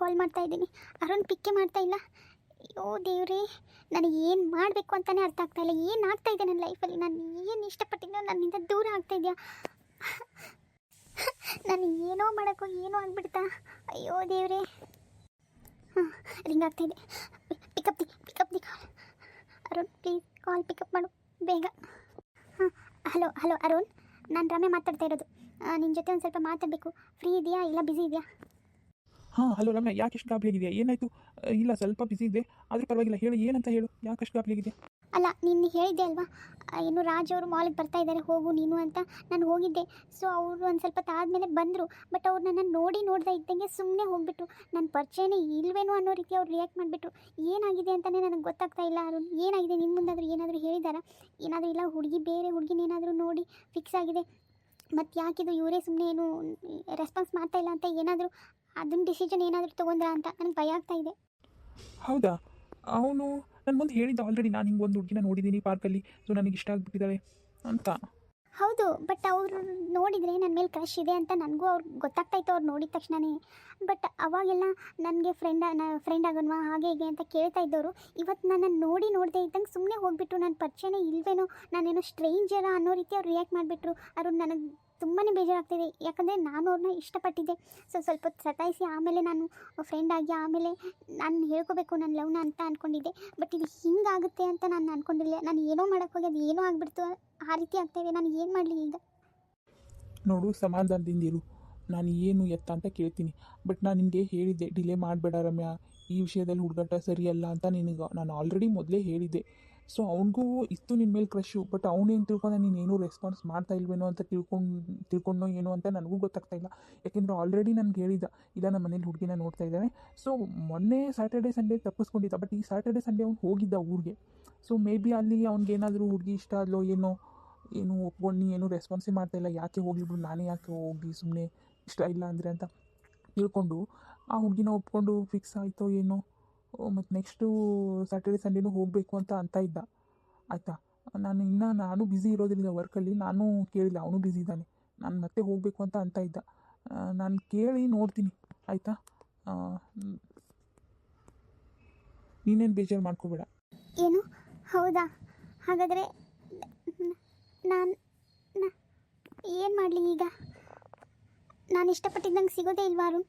ಕಾಲ್ ಮಾಡ್ತಾ ಇದ್ದೀನಿ. ಅರುಣ್ ಪಿಕ್ಕೆ ಮಾಡ್ತಾ ಇಲ್ಲ. ಅಯ್ಯೋ ದೇವ್ರಿ, ನನಗೆ ಏನು ಮಾಡಬೇಕು ಅಂತಲೇ ಅರ್ಥ ಆಗ್ತಾ ಇಲ್ಲ. ಏನು ಆಗ್ತಾ ಇದೆ ನನ್ನ ಲೈಫಲ್ಲಿ ನಾನು ಏನು ಇಷ್ಟಪಟ್ಟಿದ್ದೋ ನನ್ನಿಂದ ದೂರ ಆಗ್ತಾ ಇದೆಯಾ? ನಾನು ಏನೋ ಮಾಡೋಕ್ಕೂ ಏನೋ ಆಗ್ಬಿಡ್ತಾ? ಅಯ್ಯೋ ದೇವ್ರಿ. ಹಾಂ ರಿಂಗ್ ಆಗ್ತಾ ಇದೆ. Pickup the pickup the. Call Arun please call pickup ಮಾಡು. ಬೇಗ. ಹಾಂ, ಹಲೋ ಹಲೋ, ಅರುಣ್. ನಾನು ರಮ್ಯ ಮಾತಾಡ್ತಾ ಇರೋದು. ನಿನ್ನ ಜೊತೆ ಒಂದು ಸ್ವಲ್ಪ ಮಾತಾಡಬೇಕು. ಫ್ರೀ ಇದೆಯಾ ಇಲ್ಲ ಬ್ಯುಸಿ ಇದೆಯಾ? ಹಾಂ, ಹಲೋ ರಮ್ಯ, ಯಾಕೆ ಎಷ್ಟು ಗಾಬರಿ ಆಗಿದೆಯಾ? ಏನಾಯಿತು? ಇಲ್ಲ, ಸ್ವಲ್ಪ ಬಿಸಿ ಇದೆ ಆದರೆ ಪರವಾಗಿಲ್ಲ, ಹೇಳು, ಏನಂತ ಹೇಳು? ಯಾಕೆ ಅಷ್ಟು ಗಾಬರಿ ಆಗಿದೆ ಅಲ್ಲ, ನೀನು ಹೇಳಿದ್ದೆ ಅಲ್ವಾ? ಏನು ರಾಜ್ ಅವರು ಮಾಲಿಗೆ ಬರ್ತಾ ಇದ್ದಾರೆ ಹೋಗು ನೀನು ಅಂತ ನಾನು ಹೋಗಿದ್ದೆ. ಸೊ ಅವರು ಒಂದು ಸ್ವಲ್ಪ ತಾದ್ಮೇಲೆ ಬಂದರು. ಬಟ್ ಅವ್ರು ನನ್ನ ನೋಡಿ ನೋಡ್ದೆ ಇದ್ದಂಗೆ ಸುಮ್ಮನೆ ಹೋಗ್ಬಿಟ್ರು. ನನ್ನ ಪರಿಚಯನೇ ಇಲ್ವೇನೋ ಅನ್ನೋ ರೀತಿ ಅವ್ರು ರಿಯಾಕ್ಟ್ ಮಾಡಿಬಿಟ್ರು. ಏನಾಗಿದೆ ಅಂತಲೇ ನನಗೆ ಗೊತ್ತಾಗ್ತಾ ಇಲ್ಲ. ಅರುಣ್, ಏನಾಗಿದೆ? ನಿನ್ನ ಮುಂದಾದರೂ ಏನಾದರೂ ಹೇಳಿದಾರ? ಏನಾದರೂ ಇಲ್ಲ, ಹುಡುಗಿ ಬೇರೆ ಹುಡುಗಿನೇನಾದರೂ ನೋಡಿ ಫಿಕ್ಸ್ ಆಗಿದೆ. ಮತ್ತು ಯಾಕಿದು ಇವರೇ ಸುಮ್ಮನೆ ಏನು ರೆಸ್ಪಾನ್ಸ್ ಮಾಡ್ತಾ ಇಲ್ಲ ಅಂತ ಏನಾದರೂ ಅದನ್ನ ಡಿಸಿಷನ್ ಏನಾದರೂ ತಗೊಂಡ್ರಾ ಅಂತ ನನಗೆ ಭಯ ಆಗ್ತಾ ಇದೆ. ಹೌದಾ? ಅವನು ನನ್ನ ಮುಂದೆ ಹೇಳಿದ್ದ ಆಲ್ರೆಡಿ ನಾನು ಹಿಂಗೆ ಒಂದು ಹುಡುಗಿನ ನೋಡಿದ್ದೀನಿ ಪಾರ್ಕಲ್ಲಿ. ಸೊ ನನಗೆ ಇಷ್ಟ ಆಗಿಬಿಟ್ಟಿದ್ದಾಳೆ ಅಂತ. ಹೌದು ಬಟ್ ಅವರು ನೋಡಿದರೆ ನನ್ನ ಮೇಲೆ ಕ್ರಶ್ ಇದೆ ಅಂತ ನನಗೂ ಅವ್ರು ಗೊತ್ತಾಗ್ತಾ ಇತ್ತು ಅವ್ರು ನೋಡಿದ ತಕ್ಷಣವೇ ಬಟ್ ಅವಾಗೆಲ್ಲ ನನಗೆ ಫ್ರೆಂಡ್ ಫ್ರೆಂಡ್ ಆಗೋನ್ವಾ ಹಾಗೆ ಹೀಗೆ ಅಂತ ಕೇಳ್ತಾ ಇದ್ದವರು ಇವತ್ತು ನನ್ನನ್ನು ನೋಡಿ ನೋಡದೆ ಇದ್ದಂಗೆ ಸುಮ್ಮನೆ ಹೋಗ್ಬಿಟ್ರು. ನನ್ನ ಪರಿಚಯನೇ ಇಲ್ವೇನೋ ನಾನೇನೋ ಸ್ಟ್ರೇಂಜರ ಅನ್ನೋ ರೀತಿ ಅವ್ರು ರಿಯಾಕ್ಟ್ ಮಾಡಿಬಿಟ್ರು. ಅವ್ರು ನನಗೆ ತುಂಬಾ ಬೇಜಾರಾಗ್ತಿದೆ. ಯಾಕಂದರೆ ನಾನು ಅವ್ರನ್ನ ಇಷ್ಟಪಟ್ಟಿದ್ದೆ. ಸೊ, ಸ್ವಲ್ಪ ಸತಾಯಿಸಿ, ಆಮೇಲೆ ನಾನು ಫ್ರೆಂಡ್ ಆಗಿ, ಆಮೇಲೆ ನಾನು ಹೇಳ್ಕೋಬೇಕು ನನ್ನ ಲವ್ನ ಅಂತ ಅಂದ್ಕೊಂಡಿದ್ದೆ ಬಟ್ ಇದು ಹಿಂಗಾಗುತ್ತೆ ಅಂತ ನಾನು ಅಂದ್ಕೊಂಡಿಲ್ಲ ನಾನು ಏನೋ ಮಾಡೋಕ್ಕೆ ಹೋಗಿ, ಅದು ಏನೋ ಆಗಿಬಿಡ್ತು. ಆ ರೀತಿ ಆಗ್ತಾಯಿದೆ ನಾನು ಏನು ಮಾಡಲಿ ಈಗ? ನೋಡು ಸಮಾಧಾನದಿಂದಿರು ನಾನು ಏನು ಎತ್ತ ಅಂತ ಕೇಳ್ತೀನಿ. ಬಟ್ ನಾನು ನಿಮಗೆ ಹೇಳಿದ್ದೆ ಡಿಲೇ ಮಾಡಬೇಡ ರಮ್ಯಾ. ಈ ವಿಷಯದಲ್ಲಿ ಹುಡುಗಾಟ ಸರಿಯಲ್ಲ ಅಂತ ನಿನಗೆ. ನಾನು ಆಲ್ರೆಡಿ ಮೊದಲೇ ಹೇಳಿದ್ದೆ. ಸೊ ಅವನಿಗೂ ಇತ್ತು ನಿನ್ನ ಮೇಲೆ ಕ್ರಶು ಬಟ್ ಅವನೇನು ತಿಳ್ಕೊಂಡ ಏನೂ ರೆಸ್ಪಾನ್ಸ್ ಮಾಡ್ತಾ ಇಲ್ವೇನೋ ಅಂತ ತಿಳ್ಕೊಂಡು ತಿಳ್ಕೊಂಡೋ ಏನೋ ಅಂತ ನನಗೂ ಗೊತ್ತಾಗ್ತಾ ಇಲ್ಲ. ಯಾಕೆಂದರೆ ಆಲ್ರೆಡಿ ನನಗೆ ಹೇಳಿದ್ದ ಇಲ್ಲ ನಮ್ಮ ಮನೇಲಿ ಹುಡುಗಿನ ನೋಡ್ತಾ ಇದ್ದಾನೆ. ಸೊ ಮೊನ್ನೆ ಸ್ಯಾಟರ್ಡೆ ಸಂಡೇ ತಪ್ಪಿಸ್ಕೊಂಡಿದ್ದ ಬಟ್ ಈ ಸ್ಯಾಟರ್ಡೆ ಸಂಡೇ ಅವ್ನು ಹೋಗಿದ್ದ ಊರಿಗೆ. ಸೊ ಮೇ ಬಿ ಅಲ್ಲಿ ಅವ್ನಿಗೇನಾದರೂ ಹುಡುಗಿ ಇಷ್ಟ ಆದ್ಲೋ ಏನೋ, ಏನು ಒಪ್ಕೊಂಡು ನೀ ಏನು ರೆಸ್ಪಾನ್ಸೇ ಮಾಡ್ತಾ ಇಲ್ಲ, ಯಾಕೆ ಹೋಗಿಬಿಡು, ನಾನೇ ಯಾಕೆ ಹೋಗಿ ಸುಮ್ಮನೆ ಇಷ್ಟ ಇಲ್ಲ ಅಂದರೆ ಅಂತ ತಿಳ್ಕೊಂಡು ಆ ಹುಡುಗಿನ ಒಪ್ಕೊಂಡು ಫಿಕ್ಸ್ ಆಯಿತೋ ಏನೋ ಮತ್ತು ನೆಕ್ಸ್ಟು ಸ್ಯಾಟರ್ಡೆ ಸಂಡೇನೂ ಹೋಗಬೇಕು ಅಂತ ಅಂತ ಇದ್ದ. ಆಯಿತಾ? ನಾನು ಇನ್ನೂ ನಾನು ಬ್ಯುಸಿ ಇರೋದ್ರಿಂದ ವರ್ಕಲ್ಲಿ ನಾನು ಕೇಳಿಲ್ಲ, ಅವನು ಬ್ಯುಸಿ ಇದ್ದಾನೆ. ನಾನು ಮತ್ತೆ ಹೋಗಬೇಕು ಅಂತ ಅಂತ ಇದ್ದ. ನಾನು ಕೇಳಿ ನೋಡ್ತೀನಿ. ಆಯಿತಾ? ನೀನೇನು ಬೇಜಾರು ಮಾಡ್ಕೋಬೇಡ. ಏನು? ಹೌದಾ? ಹಾಗಾದರೆ ನಾನು ಏನು ಮಾಡಲಿ ಈಗ? ನಾನು ಇಷ್ಟಪಟ್ಟಿದ್ದಂಗೆ ಸಿಗೋದೇ ಇಲ್ವಾ ಅರುಣ್?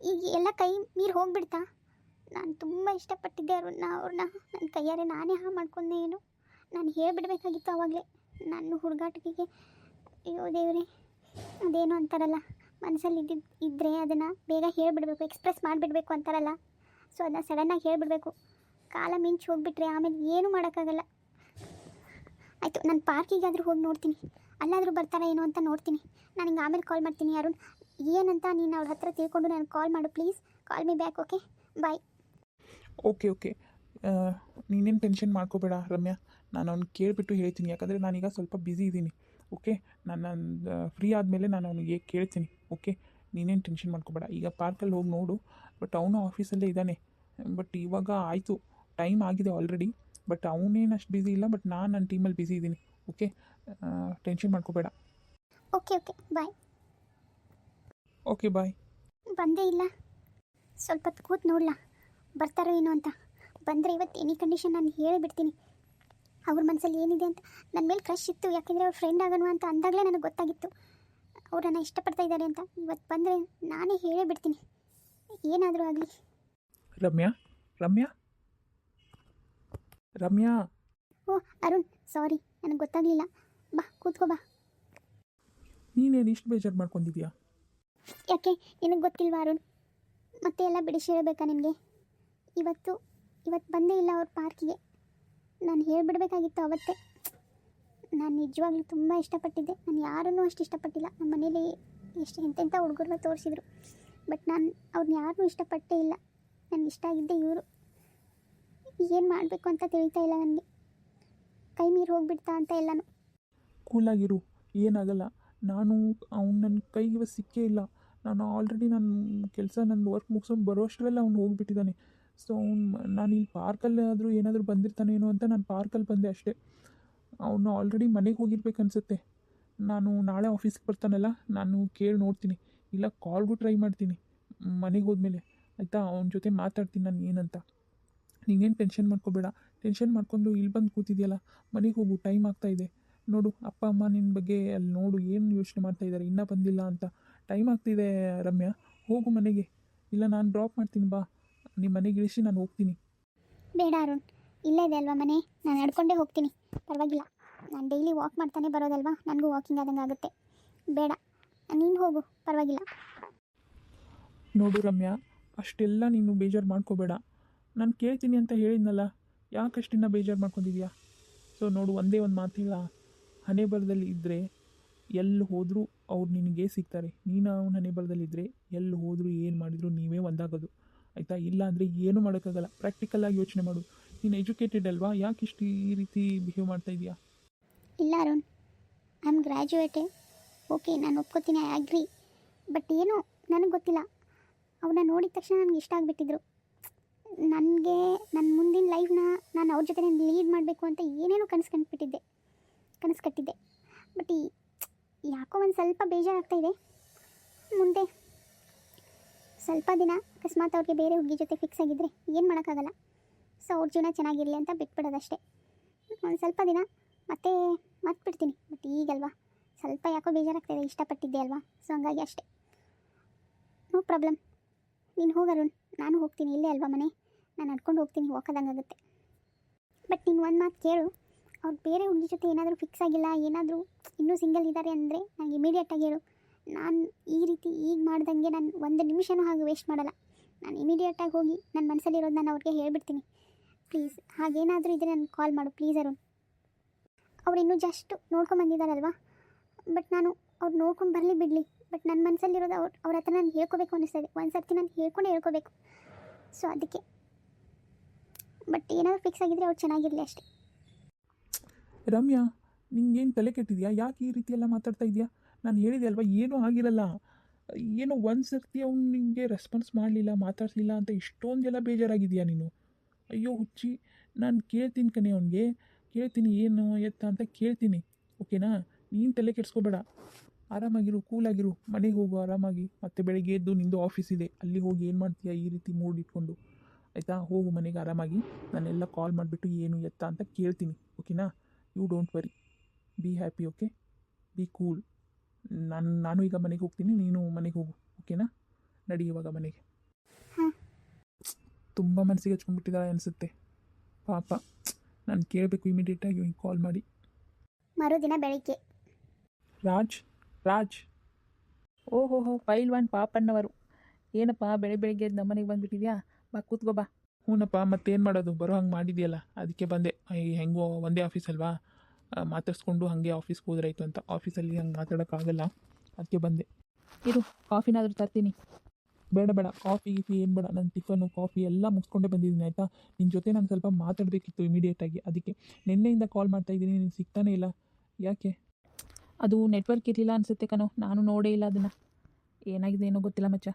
ಈಗ ಎಲ್ಲ ಕೈ ಮೀರಿ ಹೋಗ್ಬಿಡ್ತಾ? ನಾನು ತುಂಬ ಇಷ್ಟಪಟ್ಟಿದ್ದೆ ಅವ್ರನ್ನ ಅವ್ರನ್ನ ನನ್ನ ಕೈಯಾರೆ ನಾನೇ ಹಾ ಮಾಡ್ಕೊಂಡೆ ಏನು. ನಾನು ಹೇಳ್ಬಿಡ್ಬೇಕಾಗಿತ್ತು ಆವಾಗಲೇ. ನನ್ನ ಹುಡುಗಾಟಿಕೆಗೆ ಅಯ್ಯೋ ದೇವರೇ, ಅದೇನು ಅಂತಾರಲ್ಲ, ಮನಸ್ಸಲ್ಲಿ ಇದ್ದಿದ್ದು ಇದ್ದರೆ ಅದನ್ನು ಬೇಗ ಹೇಳಿಬಿಡ್ಬೇಕು ಎಕ್ಸ್ಪ್ರೆಸ್ ಮಾಡಿಬಿಡ್ಬೇಕು ಅಂತಾರಲ್ಲ. ಸೊ ಅದನ್ನ ಸಡನ್ನಾಗಿ ಹೇಳಿಬಿಡ್ಬೇಕು. ಕಾಲ ಮಿಂಚು ಹೋಗಿಬಿಟ್ರೆ ಆಮೇಲೆ ಏನೂ ಮಾಡೋಕ್ಕಾಗಲ್ಲ. ಆಯಿತು, ನಾನು ಪಾರ್ಕಿಗಾದರೂ ಹೋಗಿ ನೋಡ್ತೀನಿ. ಅಲ್ಲಾದರೂ ಬರ್ತಾರಾ ಏನೋ ಅಂತ ನೋಡ್ತೀನಿ. ನಾನು ಹಿಂಗೆ ಆಮೇಲೆ ಕಾಲ್ ಮಾಡ್ತೀನಿ ಅರುಣ್. ಏನಂತ ನೀನು ಅವ್ರ ಹತ್ರ ತಿಳ್ಕೊಂಡು ನಾನು ಕಾಲ್ ಮಾಡು please call me back okay bye okay okay ನೀನೇನು ಟೆನ್ಷನ್ ಮಾಡ್ಕೋಬೇಡ ರಮ್ಯಾ. ನಾನು ಅವ್ನು ಕೇಳಿಬಿಟ್ಟು ಹೇಳ್ತೀನಿ. ಯಾಕಂದರೆ ನಾನೀಗ ಸ್ವಲ್ಪ ಬ್ಯುಸಿ ಇದ್ದೀನಿ. ಓಕೆ ನಾನು ಫ್ರೀ ಆದಮೇಲೆ ನಾನು ಅವನಿಗೆ ಕೇಳ್ತೀನಿ. ಓಕೆ ನೀನೇನು ಟೆನ್ಷನ್ ಮಾಡ್ಕೋಬೇಡ. ಈಗ ಪಾರ್ಕಲ್ಲಿ ಹೋಗಿ ನೋಡು. ಬಟ್ ಅವನು ಆಫೀಸಲ್ಲೇ ಇದ್ದಾನೆ. ಬಟ್ ಇವಾಗ ಆಯಿತು. ಟೈಮ್ ಆಗಿದೆ ಆಲ್ರೆಡಿ ಬಟ್ ಅವನೇನು ಅಷ್ಟು ಬ್ಯುಸಿ ಇಲ್ಲ. ಬಟ್ ನಾನು ನನ್ನ ಟೀಮಲ್ಲಿ ಬ್ಯುಸಿ ಇದ್ದೀನಿ. ಓಕೆ ಟೆನ್ಷನ್ ಮಾಡ್ಕೋಬೇಡ. Okay okay bye okay bye ಬಂದೇ ಇಲ್ಲ. ಸ್ವಲ್ಪ ಕೂತ್ ಕೂತು ನೋಡ್ಲಾ? ಬರ್ತಾರೋ ಏನೋ ಅಂತ. ಬಂದರೆ ಇವತ್ತು ಎನಿ ಕಂಡೀಷನ್ ನಾನು ಹೇಳಿಬಿಡ್ತೀನಿ. ಅವ್ರ ಮನಸ್ಸಲ್ಲಿ ಏನಿದೆ ಅಂತ. ನನ್ನ ಮೇಲೆ ಕ್ರಶ್ ಇತ್ತು ಯಾಕೆಂದರೆ ಅವ್ರ ಫ್ರೆಂಡ್ ಆಗೋಣ ಅಂತ ಅಂದಾಗಲೇ ನನಗೆ ಗೊತ್ತಾಗಿತ್ತು. ಅವ್ರನ್ನ ಇಷ್ಟಪಡ್ತಾ ಇದ್ದಾರೆ ಅಂತ. ಇವತ್ತು ಬಂದರೆ ನಾನೇ ಹೇಳಿಬಿಡ್ತೀನಿ. ಏನಾದರೂ ಆಗಲಿ. ರಮ್ಯಾ ರಮ್ಯಾ. ರಮ್ಯಾ. ಓ ಅರುಣ್ ಸಾರಿ ನನಗೆ ಗೊತ್ತಾಗಲಿಲ್ಲ. ಬಾ ಕೂತ್ಕೋ ಬಾ. ನೀನೇನು ಇಷ್ಟು ಬೇಜಾರು ಮಾಡ್ಕೊಂಡಿದ್ಯಾ? ಯಾಕೆ ನಿನಗೆ ಗೊತ್ತಿಲ್ವಾ ಅರುಣ್? ಮತ್ತೆ ಎಲ್ಲ ಬಿಡಿಸಿರಬೇಕಾ ನಿಮಗೆ? ನಿನಗೆ ಇವತ್ತು ಇವತ್ತು ಬಂದೇ ಇಲ್ಲ ಅವ್ರ ಪಾರ್ಕಿಗೆ. ನಾನು ಹೇಳ್ಬಿಡ್ಬೇಕಾಗಿತ್ತು ಅವತ್ತೇ. ನಾನು ನಿಜವಾಗ್ಲೂ ತುಂಬ ಇಷ್ಟಪಟ್ಟಿದ್ದೆ. ನಾನು ಯಾರನ್ನೂ ಅಷ್ಟು ಇಷ್ಟಪಟ್ಟಿಲ್ಲ. ನಮ್ಮ ಮನೇಲಿ ಎಷ್ಟು ಎಂತೆಂಥ ಹುಡುಗರನ್ನ ತೋರಿಸಿದ್ರು. ಬಟ್ ನಾನು ಅವ್ರನ್ನ ಯಾರನ್ನೂ ಇಷ್ಟಪಟ್ಟೇ ಇಲ್ಲ. ನನಗೆ ಇಷ್ಟ ಆಗಿದ್ದೆ ಇವರು. ಏನು ಮಾಡಬೇಕು ಅಂತ ತಿಳಿತಾ ಇಲ್ಲ ನನಗೆ. ಕೈ ಮೀರಿ ಹೋಗ್ಬಿಡ್ತಾ ಅಂತ ಎಲ್ಲನೂ. ಕೂಲಾಗಿರು. ಏನಾಗಲ್ಲ. ನಾನು ಅವ್ನು ನನ್ನ ಕೈಗೆ ಸಿಕ್ಕೇ ಇಲ್ಲ. ನಾನು ಆಲ್ರೆಡಿ ನನ್ನ ಕೆಲಸ ನನ್ನ ವರ್ಕ್ ಮುಗಿಸ್ಕೊಂಡು ಬರೋಷ್ಟರಲ್ಲಿ ಅವ್ನು ಹೋಗ್ಬಿಟ್ಟಿದ್ದಾನೆ ಸೊ ಅವ್ನು ನಾನು ಇಲ್ಲಿ ಪಾರ್ಕಲ್ಲಿ ಆದರೂ ಏನಾದರೂ ಬಂದಿರ್ತಾನೇನೋ ಅಂತ ನಾನು ಪಾರ್ಕಲ್ಲಿ ಬಂದೆ ಅಷ್ಟೇ. ಅವನು ಆಲ್ರೆಡಿ ಮನೆಗೆ ಹೋಗಿರ್ಬೇಕು ಅನಿಸುತ್ತೆ. ನಾನು ನಾಳೆ ಆಫೀಸ್ಗೆ ಬರ್ತಾನಲ್ಲ, ನಾನು ಕೇಳಿ ನೋಡ್ತೀನಿ. ಇಲ್ಲ ಕಾಲ್ಗೂ ಟ್ರೈ ಮಾಡ್ತೀನಿ. ಮನೆಗೆ ಹೋದ್ಮೇಲೆ. ಆಯಿತಾ? ಅವನ ಜೊತೆ ಮಾತಾಡ್ತೀನಿ ನಾನು ಏನಂತ. ನೀನೇನು ಟೆನ್ಷನ್ ಮಾಡ್ಕೋಬೇಡ. ಟೆನ್ಷನ್ ಮಾಡ್ಕೊಂಡು ಇಲ್ಲಿ ಬಂದು ಕೂತಿದೆಯಲ್ಲ, ಮನೆಗೆ ಹೋಗು ಟೈಮ್ ಆಗ್ತಾ ಇದೆ. ನೋಡು, ಅಪ್ಪ, ಅಮ್ಮ ನಿನ್ನ ಬಗ್ಗೆ ಅಲ್ಲಿ ನೋಡು, ಏನು ಯೋಚನೆ ಮಾಡ್ತಾ ಇದ್ದಾರೆ ಇನ್ನೂ ಬಂದಿಲ್ಲ ಅಂತ. ಟೈಮ್ ಆಗ್ತಿದೆ ರಮ್ಯಾ. ಹೋಗು ಮನೆಗೆ. ಇಲ್ಲ, ನಾನು ಡ್ರಾಪ್ ಮಾಡ್ತೀನಿ ಬಾ. ನಿಮ್ಮ ಮನೆಗೆ ಇಳಿಸಿ ನಾನು ಹೋಗ್ತೀನಿ. ಬೇಡ ಅರುಣ್ ಇಲ್ಲೇ ಇದೆ ಅಲ್ವಾ ಮನೆ? ನಾನು ನಡ್ಕೊಂಡೇ ಹೋಗ್ತೀನಿ. ಪರವಾಗಿಲ್ಲ. ನಾನು ಡೈಲಿ ವಾಕ್ ಮಾಡ್ತಾನೆ ಬರೋದಲ್ವಾ? ನನಗೂ ವಾಕಿಂಗ್ ಆದಂಗೆ ಆಗುತ್ತೆ. ಬೇಡ. ನೀನು ಹೋಗು. ಪರವಾಗಿಲ್ಲ. ನೋಡು ರಮ್ಯಾ ಅಷ್ಟೆಲ್ಲ ನೀನು ಬೇಜಾರು ಮಾಡ್ಕೋಬೇಡ. ನಾನು ಕೇಳ್ತೀನಿ ಅಂತ ಹೇಳಿದ್ನಲ್ಲ ಯಾಕಷ್ಟಿನ್ನ ಬೇಜಾರು ಮಾಡ್ಕೊಂಡಿದ್ಯಾ? ಸೊ ನೋಡು ಒಂದೇ ಒಂದು ಮಾತಿಲ್ಲ. ಹಣೆ ಬರದಲ್ಲಿ ಇದ್ದರೆ ಎಲ್ಲಿ ಹೋದರೂ ಅವ್ರು ನಿನಗೆ ಸಿಗ್ತಾರೆ. ನೀನು ಅವ್ನ ಹಣೆ ಬರದಲ್ಲಿದ್ದರೆ ಎಲ್ಲಿ ಹೋದರೂ ಏನು ಮಾಡಿದರೂ ನೀವೇ ಒಂದಾಗೋದು. ಆಯಿತಾ? ಇಲ್ಲ ಅಂದರೆ ಏನೂ ಮಾಡೋಕ್ಕಾಗಲ್ಲ. ಪ್ರಾಕ್ಟಿಕಲಾಗಿ ಯೋಚನೆ ಮಾಡು. ನೀನು ಎಜುಕೇಟೆಡ್ ಅಲ್ವಾ? ಯಾಕೆ ಇಷ್ಟು ಈ ರೀತಿ ಬಿಹೇವ್ ಮಾಡ್ತಾ ಇದೆಯಾ? ಇಲ್ಲ Arun. I am graduate okay ನಾನು ಒಪ್ಕೋತೀನಿ ಐ ಅಗ್ರಿ ಬಟ್ ಏನು? ನನಗೆ ಗೊತ್ತಿಲ್ಲ. ಅವನ್ನ ನೋಡಿದ ತಕ್ಷಣ ನನಗೆ ಇಷ್ಟ ಆಗಿಬಿಟ್ಟಿದ್ರು. ನನಗೆ ನನ್ನ ಮುಂದಿನ ಲೈಫ್ನ ನಾನು ಅವ್ರ ಜೊತೆ ಲೀಡ್ ಮಾಡಬೇಕು ಅಂತ ಏನೇನೋ ಕನಸು ಕಂಡುಬಿಟ್ಟಿದ್ದೆ. ಕನಸು ಕಟ್ಟಿದ್ದೆ. ಬಟ್ ಈ, ಯಾಕೋ ಒಂದು ಸ್ವಲ್ಪ ಬೇಜಾರಾಗ್ತಾ ಇದೆ. ಮುಂದೆ ಸ್ವಲ್ಪ ದಿನ ಅಕಸ್ಮಾತ್ ಅವ್ರಿಗೆ ಬೇರೆ ಹುಡುಗಿ ಜೊತೆ ಫಿಕ್ಸ್ ಆಗಿದ್ದರೆ ಏನು ಮಾಡೋಕ್ಕಾಗಲ್ಲ. ಸೊ ಅವ್ರ ಜೀವನ ಚೆನ್ನಾಗಿರಲಿ ಅಂತ ಬಿಟ್ಬಿಡೋದಷ್ಟೇ. ಒಂದು ಸ್ವಲ್ಪ ದಿನ ಮತ್ತೆ ಮರ್ತ್ಬಿಡ್ತೀನಿ. ಬಟ್ ಈಗಲ್ವಾ? ಸ್ವಲ್ಪ ಯಾಕೋ ಬೇಜಾರಾಗ್ತಾಯಿದೆ ಇಷ್ಟಪಟ್ಟಿದ್ದೆ ಅಲ್ವಾ? ಸೊ ಹಂಗಾಗಿ ಅಷ್ಟೇ. ನೋ ಪ್ರಾಬ್ಲಮ್ ನೀನು ಹೋಗೋರು ನಾನು ಹೋಗ್ತೀನಿ. ಇಲ್ಲೇ ಅಲ್ವಾ ಮನೆ? ನಾನು ನಡ್ಕೊಂಡು ಹೋಗ್ತೀನಿ. ಹೋಗೋದಂಗಾಗುತ್ತೆ ಬಟ್ ನೀನು ಒಂದು ಮಾತು ಕೇಳು. ಅವ್ರು ಬೇರೆ ಹುಡುಗಿ ಜೊತೆ ಏನಾದರೂ ಫಿಕ್ಸ್ ಆಗಿಲ್ಲ, ಏನಾದರೂ ಇನ್ನೂ ಸಿಂಗಲ್ ಇದ್ದಾರೆ ಅಂದರೆ ನನಗೆ ಇಮಿಡಿಯೇಟಾಗಿ ಹೇಳು. ನಾನು ಈ ರೀತಿ ಈಗ ಮಾಡ್ದಂಗೆ ನಾನು ಒಂದು ನಿಮಿಷನೂ ಹಾಗೆ ವೇಸ್ಟ್ ಮಾಡಲ್ಲ. ನಾನು ಇಮಿಡಿಯೇಟಾಗಿ ಹೋಗಿ ನನ್ನ ಮನಸ್ಸಲ್ಲಿರೋದು ನಾನು ಅವ್ರಿಗೆ ಹೇಳಿಬಿಡ್ತೀನಿ. ಪ್ಲೀಸ್ ಹಾಗೇನಾದರೂ ಇದ್ದರೆ ನಾನು ಕಾಲ್ ಮಾಡು ಪ್ಲೀಸ್ ಅರುಣ್. ಅವ್ರು ಇನ್ನೂ ಜಸ್ಟ್ ನೋಡ್ಕೊಂಬಂದಿದ್ದಾರಲ್ವಾ ಬಟ್ ನಾನು ಅವ್ರು ನೋಡ್ಕೊಂಡು ಬರಲಿ ಬಿಡಲಿ. ಬಟ್ ನನ್ನ ಮನಸ್ಸಲ್ಲಿರೋದು ಅವ್ರು, ಅವ್ರ ಹತ್ರ ನಾನು ಹೇಳ್ಕೋಬೇಕು ಅನ್ನಿಸ್ತಾ ಇದೆ. ಒಂದು ಸರ್ತಿ ನಾನು ಹೇಳ್ಕೊಂಡೇ ಹೇಳ್ಕೋಬೇಕು. ಸೊ ಅದಕ್ಕೆ. ಬಟ್ ಏನಾದರೂ ಫಿಕ್ಸ್ ಆಗಿದ್ರೆ ಅವ್ರು ಚೆನ್ನಾಗಿರಲಿ ಅಷ್ಟೇ. ರಮ್ಯಾ, ನಿಂಗೇನು ತಲೆ ಕೆಟ್ಟಿದ್ಯಾ? ಯಾಕೆ ಈ ರೀತಿಯೆಲ್ಲ ಮಾತಾಡ್ತಾ ಇದೆಯಾ? ನಾನು ಹೇಳಿದೆ ಅಲ್ವಾ, ಏನೂ ಆಗಿರಲ್ಲ ಏನೋ ಒಂದು ಸರ್ತಿ ಅವ್ನು ನಿಮಗೆ ರೆಸ್ಪಾನ್ಸ್ ಮಾಡಲಿಲ್ಲ ಮಾತಾಡಿಸ್ಲಿಲ್ಲ ಅಂತ ಇಷ್ಟೊಂದೆಲ್ಲ ಬೇಜಾರಾಗಿದೆಯಾ ನೀನು? ಅಯ್ಯೋ ಹುಚ್ಚಿ, ನಾನು ಕೇಳ್ತೀನಿ ಕಣೆ ಅವನಿಗೆ. ಕೇಳ್ತೀನಿ ಏನು ಎತ್ತ ಅಂತ ಕೇಳ್ತೀನಿ, ಓಕೆನಾ? ನೀನು ತಲೆ ಕೆಡಿಸ್ಕೋಬೇಡ. ಆರಾಮಾಗಿರು, ಕೂಲಾಗಿರು, ಮನೆಗೆ ಹೋಗು, ಆರಾಮಾಗಿ. ಮತ್ತೆ ಬೆಳಗ್ಗೆ ಎದ್ದು ನಿಂದು ಆಫೀಸ್ ಇದೆ. ಅಲ್ಲಿ ಹೋಗಿ ಏನು ಮಾಡ್ತೀಯಾ ಈ ರೀತಿ ಮೂಡ್ ಇಟ್ಕೊಂಡು ಆಯಿತಾ? ಹೋಗು ಮನೆಗೆ ಆರಾಮಾಗಿ. ನಾನೆಲ್ಲ ಕಾಲ್ ಮಾಡಿಬಿಟ್ಟು ಏನು ಎತ್ತ ಅಂತ ಕೇಳ್ತೀನಿ, ಓಕೆನಾ? You don't worry be happy okay be cool ನಾನು ನಾನು ಈಗ ಮನೆಗೆ ಹೋಗ್ತೀನಿ ನೀನು ಮನೆಗೆ ಹೋಗು ಓಕೆನಾ? ನಡಿ ಇವಾಗ ಮನೆಗೆ. ಹಾಂ ತುಂಬ ಮನಸ್ಸಿಗೆ ಹಚ್ಕೊಂಡ್ಬಿಟ್ಟಿದ್ದಾಳೆ ಅನಿಸುತ್ತೆ. ಪಾಪ. ನಾನು ಕೇಳಬೇಕು ಇಮಿಡಿಯೇಟಾಗಿ ಕಾಲ್ ಮಾಡಿ. ಮರುದಿನ ಬೆಳಿಗ್ಗೆ. ರಾಜ್ ರಾಜ್. ಓಹೋಹೋ ಪೈಲ್ವಾನ್ ಪಾಪಣ್ಣವರು. ಏನಪ್ಪ ಬೆಳೆ ಬೆಳಿಗ್ಗೆ ಎದ್ದು ನಮ್ಮನೆಗೆ ಬಂದುಬಿಟ್ಟಿದ್ಯಾ? ಬಾ ಕೂತ್ಕೋ ಬಾ. ಹ್ಞೂನಪ್ಪ ಮತ್ತೇನು ಮಾಡೋದು? ಬರೋ ಹಂಗೆ ಮಾಡಿದೆಯಲ್ಲ ಅದಕ್ಕೆ ಬಂದೆ. ಅಯ್ಯ ಹೆಂಗೋ ಒಂದೇ ಆಫೀಸ್ ಅಲ್ವಾ? ಮಾತಾಡ್ಸ್ಕೊಂಡು ಹಾಗೆ ಆಫೀಸ್ಗೆ ಹೋದ್ರಾಯ್ತು ಅಂತ. ಆಫೀಸಲ್ಲಿ ಹಂಗೆ ಮಾತಾಡೋಕ್ಕಾಗಲ್ಲ. ಅದಕ್ಕೆ ಬಂದೆ. ಇರು ಕಾಫಿನಾದರೂ ತರ್ತೀನಿ. ಬೇಡ ಬೇಡ. ಕಾಫಿ ಗೀಫಿ ಏನು ಬೇಡ. ನನ್ನ ಟಿಫನು ಕಾಫಿ ಎಲ್ಲ ಮುಗಿಸ್ಕೊಂಡೇ ಬಂದಿದ್ದೀನಿ ಆಯಿತಾ? ನಿನ್ನ ಜೊತೆ ನಾನು ಸ್ವಲ್ಪ ಮಾತಾಡಬೇಕಿತ್ತು ಇಮಿಡಿಯೇಟಾಗಿ ಅದಕ್ಕೆ ನಿನ್ನೆಯಿಂದ ಕಾಲ್ ಮಾಡ್ತಾ ಇದ್ದೀನಿ. ನೀನು ಸಿಗ್ತಾನೇ ಇಲ್ಲ. ಯಾಕೆ? ಅದು ನೆಟ್ವರ್ಕ್ ಇರಲಿಲ್ಲ ಅನಿಸುತ್ತೆ ಕಣೋ. ನಾನು ನೋಡೇ ಇಲ್ಲ ಅದನ್ನು. ಏನಾಗಿದೆ ಏನೋ ಗೊತ್ತಿಲ್ಲ ಮಚ್ಚ.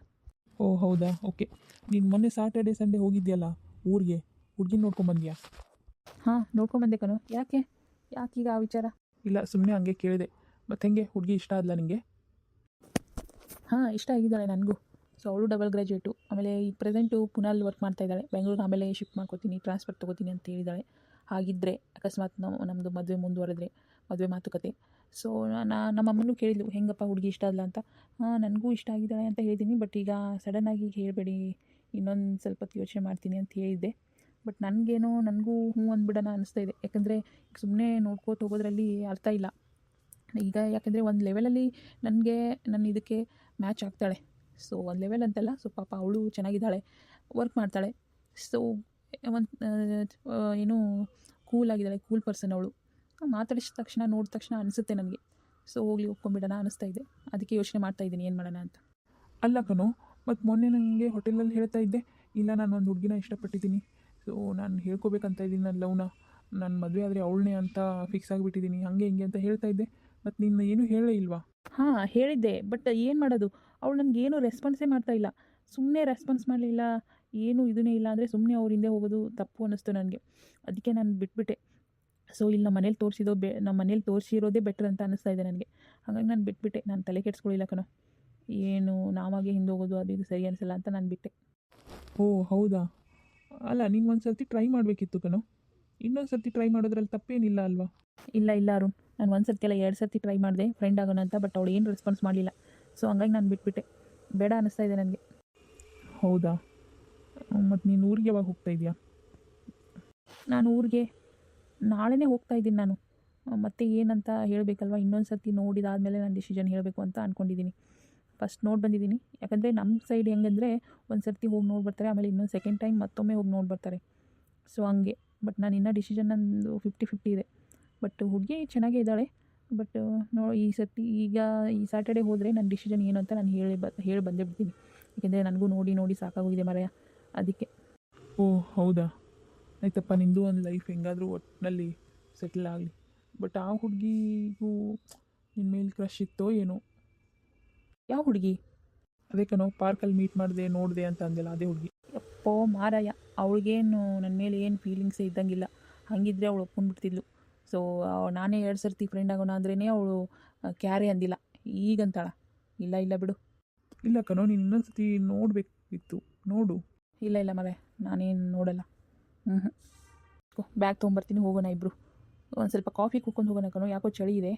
ಓ ಹೌದಾ? ಓಕೆ ನೀನು ಮೊನ್ನೆ ಸ್ಯಾಟರ್ಡೆ ಸಂಡೇ ಹೋಗಿದ್ಯಲ್ಲ ಊರಿಗೆ? ಹುಡುಗಿನ ನೋಡ್ಕೊಂಬಂದ್ಯಾ ಹಾಂ ನೋಡ್ಕೊಂಬಂದೆ ಕಣೋ. ಯಾಕೆ? ಯಾಕೀಗ ಆ ವಿಚಾರ? ಇಲ್ಲ ಸುಮ್ಮನೆ ಹಂಗೆ ಕೇಳಿದೆ. ಮತ್ತೆ ಹೆಂಗೆ? ಹುಡುಗಿ ಇಷ್ಟ ಆದ್ಲಾ ನಿಮಗೆ ಹಾಂ ಇಷ್ಟ ಆಗಿದ್ದಾಳೆ ನನಗೂ. ಸೊ ಅವಳು ಡಬಲ್ ಗ್ರ್ಯಾಜುಯೇಟು ಆಮೇಲೆ ಈ ಪ್ರೆಸೆಂಟು ಪುನಲ್ ವರ್ಕ್ ಮಾಡ್ತಾ ಇದ್ದಾಳೆ. ಬೆಂಗಳೂರು ಆಮೇಲೆ ಶಿಫ್ಟ್ ಮಾಡ್ಕೋತೀನಿ ಟ್ರಾನ್ಸ್ಫರ್ ತೊಗೋತೀನಿ ಅಂತ ಹೇಳಿದ್ದಾಳೆ ಹಾಗಿದ್ದರೆ ಅಕಸ್ಮಾತ್ ನಾವು ನಮ್ಮದು ಮದುವೆ ಮುಂದುವರೆದ್ರೆ ಮದುವೆ ಮಾತುಕತೆ. ಸೊ ನಾ ನಮ್ಮ ಅಮ್ಮನೂ ಕೇಳಿದ್ಲು ಹೆಂಗಪ್ಪ ಹುಡುಗಿ ಇಷ್ಟ ಅಲ್ಲ ಅಂತ? ಹಾಂ ನನಗೂ ಇಷ್ಟ ಆಗಿದ್ದಾಳೆ ಅಂತ ಹೇಳಿದ್ದೀನಿ ಬಟ್ ಈಗ ಸಡನ್ನಾಗಿ ಹೇಳಬೇಡಿ ಇನ್ನೊಂದು ಸ್ವಲ್ಪ ಹೊತ್ತು ಯೋಚನೆ ಮಾಡ್ತೀನಿ ಅಂತ ಹೇಳಿದ್ದೆ. ಬಟ್ ನನಗೇನೋ ನನಗೂ ಹ್ಞೂ ಅಂದ್ಬಿಡೋಣ ಅನಿಸ್ತಾ ಇದೆ ಯಾಕಂದರೆ ಸುಮ್ಮನೆ ನೋಡ್ಕೋತ ಹೋಗೋದ್ರಲ್ಲಿ ಅರ್ಥ ಇಲ್ಲ. ಈಗ ಯಾಕಂದರೆ ಒಂದು ಲೆವೆಲಲ್ಲಿ ನನಗೆ ನನ್ನ ಇದಕ್ಕೆ ಮ್ಯಾಚ್ ಆಗ್ತಾಳೆ. ಸೊ ಒಂದು ಲೆವೆಲ್ ಅಂತಲ್ಲ ಸೊ ಪಾಪ ಅವಳು ಚೆನ್ನಾಗಿದ್ದಾಳೆ ವರ್ಕ್ ಮಾಡ್ತಾಳೆ. ಸೊ ಒಂದು ಏನು ಕೂಲ್ ಆಗಿದ್ದಾಳೆ ಕೂಲ್ ಪರ್ಸನ್ ಅವಳು. ಮಾತಾಡಿಸಿದ ತಕ್ಷಣ, ನೋಡಿದ ತಕ್ಷಣ ಅನಿಸುತ್ತೆ ನನಗೆ. ಸೊ ಹೋಗ್ಲಿ ಒಪ್ಕೊಂಡ್ಬಿಡೋಣ ಅನಿಸ್ತಾ ಇದೆ ಅದಕ್ಕೆ ಯೋಚನೆ ಮಾಡ್ತಾ ಇದ್ದೀನಿ, ಏನು ಮಾಡೋಣ ಅಂತ. ಅಲ್ಲ ಕಣೋ, ಮತ್ತು ಮೊನ್ನೆ ನನಗೆ ಹೋಟೆಲಲ್ಲಿ ಹೇಳ್ತಾ ಇದ್ದೆ. ಇಲ್ಲ, ನಾನು ಒಂದು ಹುಡುಗಿನ ಇಷ್ಟಪಟ್ಟಿದ್ದೀನಿ. ಸೊ ನಾನು ಹೇಳ್ಕೊಬೇಕಂತ ಇದ್ದೀನಿ. ನನ್ನ ಲವ್ನ. ನನ್ನ ಮದುವೆ ಆದರೆ ಅವಳನ್ನೇ ಅಂತ ಫಿಕ್ಸ್ ಆಗಿಬಿಟ್ಟಿದ್ದೀನಿ. ಹಾಗೆ ಹಿಂಗೆ ಅಂತ ಹೇಳ್ತಾ ಇದ್ದೆ. ಮತ್ತು ನಿನ್ನ ಏನೂ ಹೇಳೇ ಇಲ್ವಾ? ಹಾಂ ಹೇಳಿದ್ದೆ. ಬಟ್ ಏನು ಮಾಡೋದು? ಅವಳು ನನಗೇನು ರೆಸ್ಪಾನ್ಸೇ ಮಾಡ್ತಾ ಇಲ್ಲ. ಸುಮ್ಮನೆ ರೆಸ್ಪಾನ್ಸ್ ಮಾಡಲಿಲ್ಲ. ಏನು ಇದನ್ನೇ ಇಲ್ಲ ಅಂದರೆ ಸುಮ್ಮನೆ ಅವ್ರ ಹಿಂದೆ ಹೋಗೋದು ತಪ್ಪು ಅನ್ನಿಸ್ತು ನನಗೆ. ಅದಕ್ಕೆ ನಾನು ಬಿಟ್ಬಿಟ್ಟೆ. ಸೊ ಇಲ್ಲಿ ನಮ್ಮ ಮನೇಲಿ ತೋರಿಸಿದೋ ಬೆ ನಮ್ಮ ಮನೇಲಿ ತೋರಿಸಿರೋದೇ ಬೆಟರ್ ಅಂತ ಅನ್ನಿಸ್ತಾ ಇದೆ ನನಗೆ. ಹಾಗಾಗಿ ನಾನು ಬಿಟ್ಬಿಟ್ಟೆ. ನಾನು ತಲೆ ಕೆಡಿಸ್ಕೊಳ್ಳಿಲ್ಲ ಕಣ. ಏನು ನಾವಾಗೆ ಹಿಂದೆ ಹೋಗೋದು ಅದು ಇದು ಸರಿ ಅನಿಸಲ್ಲ ಅಂತ ನಾನು ಬಿಟ್ಟೆ. ಓ ಹೌದಾ? ಅಲ್ಲ ನೀನು ಒಂದು ಸರ್ತಿ ಟ್ರೈ ಮಾಡಬೇಕಿತ್ತು ಕಣೋ. ಇನ್ನೊಂದು ಸರ್ತಿ ಟ್ರೈ ಮಾಡೋದ್ರಲ್ಲಿ ತಪ್ಪೇನಿಲ್ಲ ಅಲ್ವಾ? ಇಲ್ಲ ಇಲ್ಲ ಅರುಣ್. ನಾನು ಒಂದು ಸರ್ತಿ ಅಲ್ಲ ಎರಡು ಸರ್ತಿ ಟ್ರೈ ಮಾಡಿದೆ ಫ್ರೆಂಡ್ ಆಗೋಣ ಅಂತ ಬಟ್ ಅವಳು ಏನು ರೆಸ್ಪಾನ್ಸ್ ಮಾಡಲಿಲ್ಲ. ಸೊ ಹಂಗಾಗಿ ನಾನು ಬಿಟ್ಬಿಟ್ಟೆ. ಬೇಡ ಅನ್ನಿಸ್ತಾ ಇದೆ ನನಗೆ. ಹೌದಾ? ಮತ್ತು ನೀನು ಊರಿಗೆ ಯಾವಾಗ ಹೋಗ್ತಾ ಇದೆಯಾ? ನಾನು ಊರಿಗೆ ನಾಳೆನೇ ಹೋಗ್ತಾ ಇದ್ದೀನಿ ನಾನು. ಮತ್ತೆ ಏನಂತ ಹೇಳಬೇಕಲ್ವ? ಇನ್ನೊಂದು ಸರ್ತಿ ನೋಡಿದಾದಮೇಲೆ ನಾನು ಡಿಸಿಷನ್ ಹೇಳಬೇಕು ಅಂತ ಅಂದ್ಕೊಂಡಿದ್ದೀನಿ ಫಸ್ಟ್ ನೋಡಿ ಬಂದಿದ್ದೀನಿ. ಯಾಕಂದರೆ ನಮ್ಮ ಸೈಡ್ ಹೆಂಗಂದರೆ ಒಂದು ಸರ್ತಿ ಹೋಗಿ ನೋಡಿ ಬರ್ತಾರೆ, ಆಮೇಲೆ ಇನ್ನೊಂದು ಸೆಕೆಂಡ್ ಟೈಮ್ ಮತ್ತೊಮ್ಮೆ ಹೋಗಿ ನೋಡಿ ಬರ್ತಾರೆ. ಸೊ ಹಂಗೆ. ಬಟ್ ನಾನು ಇನ್ನೂ ಡಿಸಿಷನ್ ನಂದು ಫಿಫ್ಟಿ ಫಿಫ್ಟಿ ಇದೆ. ಬಟ್ ಹುಡುಗಿ ಚೆನ್ನಾಗೇ ಇದ್ದಾಳೆ. ಬಟ್ ನೋ ಈ ಸರ್ತಿ ಈಗ ಈ ಸ್ಯಾಟರ್ಡೆ ಹೋದರೆ ನನ್ನ ಡಿಸಿಷನ್ ಏನು ಅಂತ ನಾನು ಹೇಳಿ ಬ, ಹೇಳಿ ಬಂದೇ ಬಿಡ್ತೀನಿ ಯಾಕೆಂದರೆ ನನಗೂ ನೋಡಿ ನೋಡಿ ಸಾಕಾಗೋಗಿದೆ ಮರೆಯ. ಅದಕ್ಕೆ. ಓ, ಹೌದಾ? ಆಯ್ತಪ್ಪ, ನಿಂದು ಒಂದು ಲೈಫ್ ಹೆಂಗಾದರೂ ಒಟ್ಟಿನಲ್ಲಿ ಸೆಟ್ಲ್ ಆಗಲಿ. ಬಟ್ ಆ ಹುಡುಗಿಗೂ ನಿನ್ನ ಮೇಲೆ ಕ್ರಶ್ ಇತ್ತೋ ಏನೋ. ಯಾವ ಹುಡುಗಿ? ಅದೇ ಕಣೋ ಪಾರ್ಕಲ್ಲಿ ಮೀಟ್ ಮಾಡಿದೆ ನೋಡಿದೆ ಅಂತ ಅಂದಿಲ್ಲ ಅದೇ ಹುಡುಗಿ. ಅಪ್ಪೋ ಮಾರಾಯ ಅವಳಿಗೇನು ನನ್ನ ಮೇಲೆ ಏನು ಫೀಲಿಂಗ್ಸೇ ಇದ್ದಂಗಿಲ್ಲ. ಹಾಗಿದ್ರೆ ಅವಳು ಒಪ್ಕೊಂಡ್ಬಿಡ್ತಿದ್ಲು. ಸೊ ನಾನೇ ಎರಡು ಸರ್ತಿ ಫ್ರೆಂಡ್ ಆಗೋಣ ಅಂದ್ರೇ ಅವಳು ಕ್ಯಾರೇ ಅಂದಿಲ್ಲ. ಈಗಂತಾಳ. ಇಲ್ಲ ಇಲ್ಲ ಬಿಡು. ಇಲ್ಲ ಕಣೋ ನೀನು ಇನ್ನೊಂದು ಸರ್ತಿ ನೋಡಬೇಕಿತ್ತು. ನೋಡು. ಇಲ್ಲ ಇಲ್ಲ ಮರೆ ನಾನೇನು ನೋಡಲ್ಲ. ಹ್ಞೂ ಹ್ಞೂ ಬ್ಯಾಗ್ ತೊಗೊಂಬರ್ತೀನಿ ಹೋಗೋಣ ಇಬ್ಬರು ಒಂದು ಸ್ವಲ್ಪ ಕಾಫಿ ಕುಡ್ಕೊಂಡು ಹೋಗೋಣ ಕಣೋ ಯಾಕೋ ಚಳಿ ಇದೆ.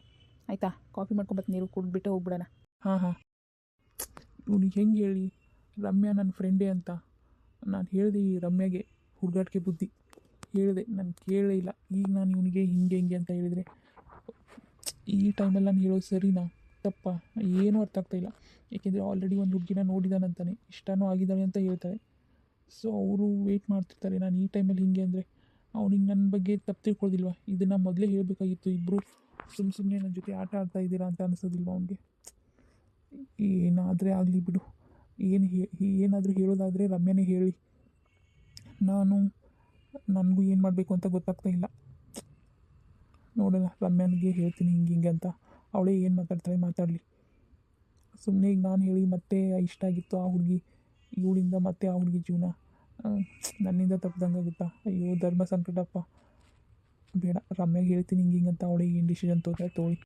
ಆಯಿತಾ ಕಾಫಿ ಮಾಡ್ಕೊಂಬರ್ತೀನಿ ನೀರು ಕುಡ್ಬಿಟ್ಟು ಹೋಗ್ಬಿಡೋಣ. ಹಾಂ ಹಾಂ. ಇವ್ನಿಗೆ ಹೆಂಗೆ ಹೇಳಿ ರಮ್ಯಾ ನನ್ನ ಫ್ರೆಂಡೇ ಅಂತ? ನಾನು ಹೇಳಿದೆ, ಈ ರಮ್ಯಾಗೆ ಹುಡುಗಾಟಿಕೆ ಬುದ್ಧಿ. ಹೇಳಿದೆ, ನಾನು ಕೇಳೇ ಇಲ್ಲ. ಈಗ ನಾನು ಇವನಿಗೆ ಹಿಂಗೆ ಹಿಂಗೆ ಅಂತ ಹೇಳಿದರೆ ಈ ಟೈಮಲ್ಲಿ ನಾನು ಹೇಳೋದು ಸರಿನಾ? ತಪ್ಪ? ಏನೂ ಅರ್ಥ ಆಗ್ತಾ ಇಲ್ಲ. ಏಕೆಂದರೆ ಆಲ್ರೆಡಿ ಒಂದು ಹುಡುಗಿನ ನೋಡಿದಾನಂತಾನೆ ಇಷ್ಟನೂ ಆಗಿದ್ದಾಳೆ ಅಂತ ಹೇಳ್ತಾರೆ ಸೊ ಅವರು ವೆಯ್ಟ್ ಮಾಡ್ತಿರ್ತಾರೆ, ನಾನು ಈ ಟೈಮಲ್ಲಿ ಹಿಂಗೆ ಅಂದರೆ. ಅವನಿಗೆ ನನ್ನ ಬಗ್ಗೆ ತಪ್ಪು ತಿಳ್ಕೊಳ್ಳೋದಿಲ್ವ ಇದನ್ನು ಮೊದಲೇ ಹೇಳಬೇಕಾಗಿತ್ತು ಇಬ್ಬರು ಸುಮ್ಮ ಸುಮ್ಮನೆ ನನ್ನ ಜೊತೆ ಆಟ ಆಡ್ತಾ ಇದ್ದೀರಾ ಅಂತ ಅನಿಸೋದಿಲ್ವ ಅವನಿಗೆ? ಏನಾದರೆ ಆಗಲಿ ಬಿಡು. ಏನು ಏನಾದರೂ ಹೇಳೋದಾದರೆ ರಮ್ಯನೇ ಹೇಳಿ. ನಾನು, ನನಗೂ ಏನು ಮಾಡಬೇಕು ಅಂತ ಗೊತ್ತಾಗ್ತಾ ಇಲ್ಲ. ನೋಡೋಣ, ರಮ್ಯನಿಗೆ ಹೇಳ್ತೀನಿ ಹಿಂಗೆ ಹಿಂಗೆ ಅಂತ. ಅವಳೇ ಏನು ಮಾತಾಡ್ತಾಳೆ ಮಾತಾಡಲಿ. ಸುಮ್ಮನೆ ಈಗ ನಾನು ಹೇಳಿ ಮತ್ತೆ ಇಷ್ಟ ಆಗಿತ್ತು ಆ ಹುಡುಗಿ. ಇವಳಿಂದ ಮತ್ತೆ ಆ ಹುಡುಗಿ ಜೀವನ. ನನ್ನಿಂದ ನನ್ನಿಂದ ತಪ್ಪದಂಗಾಗುತ್ತಾ ಅಯ್ಯೋ, ಧರ್ಮ ಸಂಕಟಪ್ಪ. ಬೇಡ, ರಮ್ಯಾಗೆ ಹೇಳ್ತೀನಿ ಹಿಂಗೆ ಹಿಂಗೆ ಅಂತ ಅವಳಿಗೆ ಏನು ಡಿಸಿಷನ್ ತೋತಾರೆ ತೋಳಿ.